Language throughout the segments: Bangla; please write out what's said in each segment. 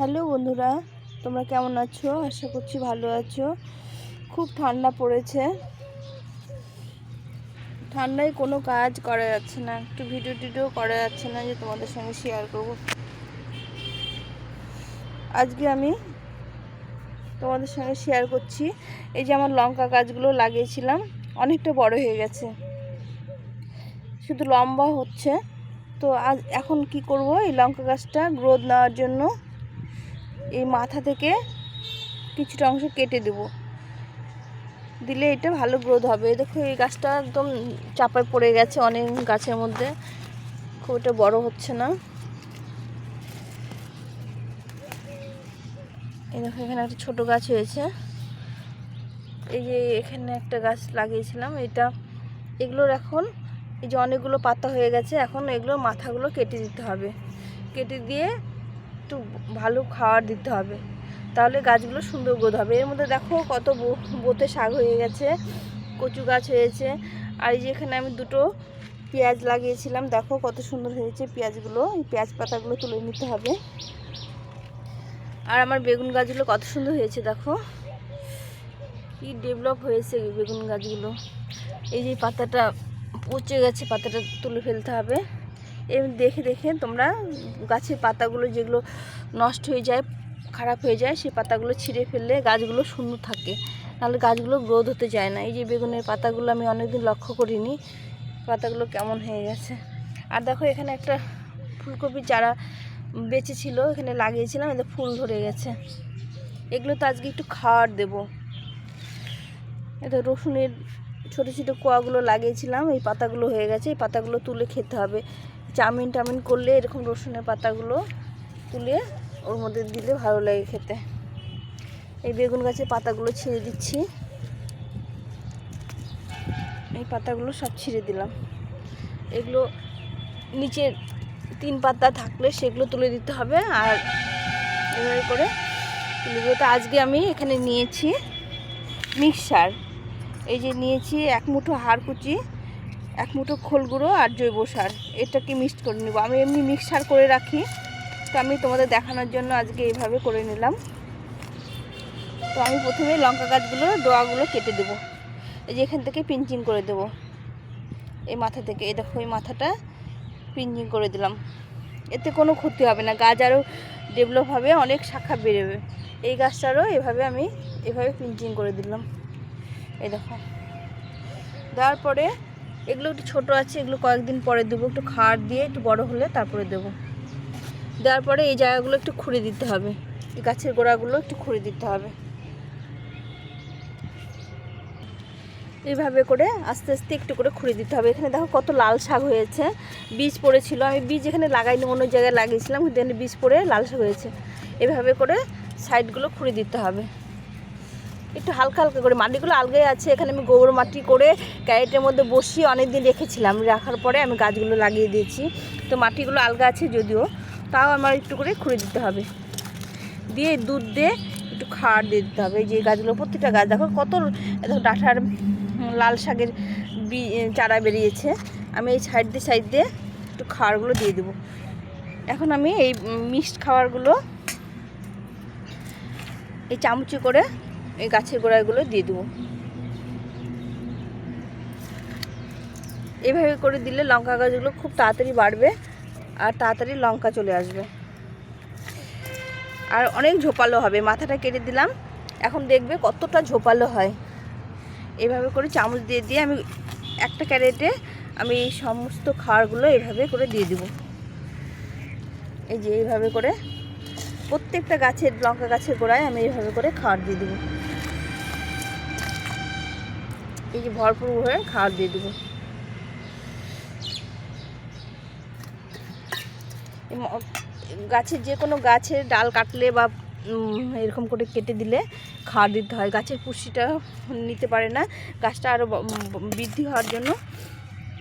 হ্যালো বন্ধুরা, তোমরা কেমন আছো? আশা করছি ভালো আছো। খুব ঠান্ডা পড়েছে। ঠান্ডায় কোনো কাজ করা যাচ্ছে না। একটু ভিডিও টিডিও করা যাচ্ছে না যে তোমাদের সঙ্গে শেয়ার করব। আজকে আমি তোমাদের সঙ্গে শেয়ার করছি। এই যে আমার লঙ্কা গাছগুলো লাগিয়েছিলাম, অনেকটা বড় হয়ে গেছে। শুধু লম্বা হচ্ছে। তো আজ এখন কি করব? এই লঙ্কা গাছটা গ্রোথ নেওয়ার জন্য এই মাথা থেকে কিছুটা অংশ কেটে দেব। দিলে এটা ভালো গ্রোথ হবে। দেখো, এই গাছটা একদম চাপায় পড়ে গেছে অনেক গাছের মধ্যে। খুব একটা বড় হচ্ছে না। এই দেখো, এখানে একটা ছোট গাছ হয়েছে। এই যে এখানে একটা গাছ লাগিয়েছিলাম। এটা, এগুলোর এখন, এই যে অনেকগুলো পাতা হয়ে গেছে, এখন এগুলোর মাথাগুলো কেটে দিতে হবে। কেটে দিয়ে একটু ভালো খাবার দিতে হবে। তাহলে গাছগুলো সুন্দর গ্রোথ হবে। এর মধ্যে দেখো কত বোতে শাক হয়ে গেছে, কচু গাছ হয়েছে। আর এই যে এখানে আমি দুটো পেঁয়াজ লাগিয়েছিলাম। দেখো কত সুন্দর হয়েছে পেঁয়াজগুলো। এই পেঁয়াজ পাতাগুলো তুলে নিতে হবে। আর আমার বেগুন গাছগুলো কত সুন্দর হয়েছে, দেখো। কি ডেভেলপ হয়েছে বেগুন গাছগুলো। এই যে পাতাটা পচে গেছে, পাতাটা তুলে ফেলতে হবে। দেখে দেখে তোমরা গাছের পাতাগুলো যেগুলো নষ্ট হয়ে যায়, খারাপ হয়ে যায়, সেই পাতাগুলো ছিঁড়ে ফেললে গাছগুলো শূন্য থাকে। নাহলে গাছগুলো গ্রোথ হতে যায় না। এই যে বেগুনের পাতাগুলো আমি অনেকদিন লক্ষ্য করিনি। পাতাগুলো কেমন হয়ে গেছে। আর দেখো এখানে একটা ফুলকপির চারা বেঁচে ছিল এখানে লাগিয়েছিলাম, এতে ফুল ধরে গেছে। এগুলো তো আজকে একটু খাওয়ার দেবো। এটা রসুনের ছোটো ছোটো কোয়াগুলো লাগিয়েছিলাম, এই পাতাগুলো হয়ে গেছে। এই পাতাগুলো তুলে খেতে হবে। চাউমিন টাউমিন করলে এরকম রসুনের পাতাগুলো তুলে ওর মধ্যে দিলে ভালো লাগে খেতে। এই বেগুন গাছের পাতাগুলো ছিঁড়ে দিচ্ছি। এই পাতাগুলো সব ছিঁড়ে দিলাম। এগুলো নিচে তিন পাতা থাকলে সেগুলো তুলে দিতে হবে আর এভাবে করে তুলে তো আজকে আমি এখানে নিয়েছি মিক্সার। এই যে নিয়েছি এক মুঠো হাড় কুচি এক মুঠো খোল গুঁড়ো আর জৈব সার। এটাকে মিক্সড করে নেব। আমি এমনি মিক্সার করে রাখি। তো আমি তোমাদের দেখানোর জন্য আজকে এইভাবে করে নিলাম। তো আমি প্রথমে লঙ্কা গাছগুলো, ডোয়াগুলো কেটে দেবো। এই যে এখান থেকে পিঞ্চিং করে দেবো। এই মাথা থেকে। এই দেখো, এই মাথাটা পিঞ্চিং করে দিলাম। এতে কোনো ক্ষতি হবে না। গাছ আরও ডেভেলপ হবে, অনেক শাখা বেরোবে। এই গাছটারও এভাবে আমি এভাবে পিঞ্চিং করে দিলাম। এই দেখো। দেওয়ার পরে এগুলো একটু ছোটো আছে, এগুলো কয়েকদিন পরে দেবো। একটু খাড় দিয়ে একটু বড় হলে তারপরে দেবো। দেওয়ার পরে এই জায়গাগুলো একটু খুঁড়ে দিতে হবে। এই গাছের গোড়াগুলো একটু খুঁড়ে দিতে হবে। এইভাবে করে আস্তে আস্তে একটু করে খুঁড়ে দিতে হবে। এখানে দেখো কত লাল শাক হয়েছে। বীজ পড়েছিল। আমি বীজ এখানে লাগাইনি, অন্য জায়গায় লাগিয়েছিলাম, কিন্তু এখানে বীজ পড়ে লাল শাক হয়েছে। এভাবে করে সাইডগুলো খুঁড়ে দিতে হবে। একটু হালকা হালকা করে। মাটিগুলো আলগাই আছে, এখানে আমি গোবর মাটি করে ক্যারেটের মধ্যে বসিয়ে অনেক দিন রেখেছিলাম। রাখার পরে আমি গাছগুলো লাগিয়ে দিয়েছি। তো মাটিগুলো আলগা আছে যদিও, তাও আমার একটু করে খুঁড়ে দিতে হবে। দিয়ে দুধ দিয়ে একটু খাওয়ার দিয়ে দিতে হবে। যে গাছগুলো, প্রত্যেকটা গাছ দেখো কত দেখো ডাঁটার লাল শাকের বি, চারা বেরিয়েছে। আমি এই সাইড দিয়ে সাইড দিয়ে একটু খাওয়ারগুলো দিয়ে দেবো। এখন আমি এই মিক্সড খাবারগুলো এই চামচে করে এই গাছের গোড়াগুলো দিয়ে দেবো। এভাবে করে দিলে লঙ্কা গাছগুলো খুব তাড়াতাড়ি বাড়বে আর তাড়াতাড়ি লঙ্কা চলে আসবে। আর অনেক ঝোপালো হবে, মাথাটা কেটে দিলাম। এখন দেখবে কতটা ঝোপালো হয়। এভাবে করে চামচ দিয়ে দিয়ে আমি একটা ক্যারেটে আমি এই সমস্ত খাওয়ারগুলো এভাবে করে দিয়ে দেবো। এই যে এইভাবে করে প্রত্যেকটা গাছের, লঙ্কা গাছের গোড়ায় আমি এইভাবে করে খাওয়ার দিয়ে দেবো। এই যে ভরপুর হয়ে খাওয়ার দিয়ে দেবো। গাছের যে কোনো গাছের ডাল কাটলে বা এরকম করে কেটে দিলে খাওয়ার দিতে হয়। গাছের পুষ্টিটা নিতে পারে না। গাছটা আরও বৃদ্ধি হওয়ার জন্য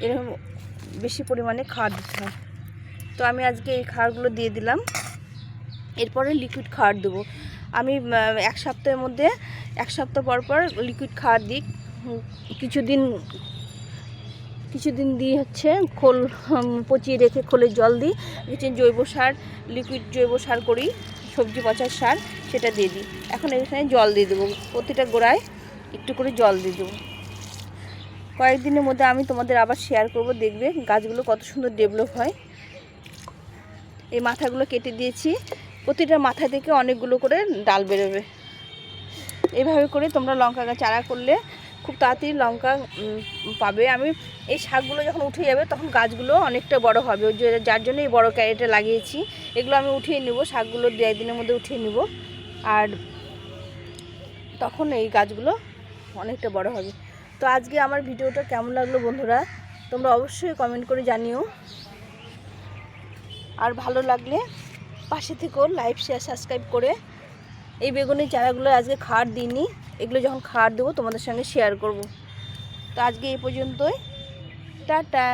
এরকম বেশি পরিমাণে খাওয়ার দিতে হয়। তো আমি আজকে এই খাওয়ারগুলো দিয়ে দিলাম। এরপরে লিকুইড খাওয়ার দেবো। আমি এক সপ্তাহের মধ্যে, এক সপ্তাহ পর পর লিকুইড খাওয়ার দিই। কিছুদিন কিছুদিন দিয়ে হচ্ছে খোল পচিয়ে রেখে খোলের জল দিই। কিছু জৈব সার লিকুইড জৈব সার করি, সবজি পচার সার, সেটা দিয়ে দিই। এখন এখানে জল দিয়ে দেবো। প্রতিটা গোড়ায় একটু করে জল দিয়ে দেবো। কয়েকদিনের মধ্যে আমি তোমাদের আবার শেয়ার করব। দেখবে গাছগুলো কত সুন্দর ডেভেলপ হয়। এই মাথাগুলো কেটে দিয়েছি। প্রতিটা মাথা থেকে অনেকগুলো করে ডাল বেরোবে। এইভাবে করে তোমরা লঙ্কা গাছ চারা করলে খুব তাড়াতাড়ি লঙ্কা পাবে। আমি এই শাকগুলো যখন উঠে যাবে, তখন গাছগুলো অনেকটা বড় হবে। যার জন্য এই বড় ক্যারেটে লাগিয়েছি। এগুলো আমি উঠিয়ে নেব, শাকগুলো দু একদিনের মধ্যে উঠিয়ে নেব। আর তখন এই গাছগুলো অনেকটা বড় হবে। তো আজকে আমার ভিডিওটা কেমন লাগল বন্ধুরা? তোমরা অবশ্যই কমেন্ট করে জানিও। আর ভালো লাগলে পাশে থেকেও লাইভ শেয়ার সাবস্ক্রাইব করে। এই বেগুনের চারাগুলো আজকে খাওয়ার দিইনি এগুলো যখন খাওয়ার দেবো তোমাদের সঙ্গে শেয়ার করব। তো আজকে এই পর্যন্তই। টাটা।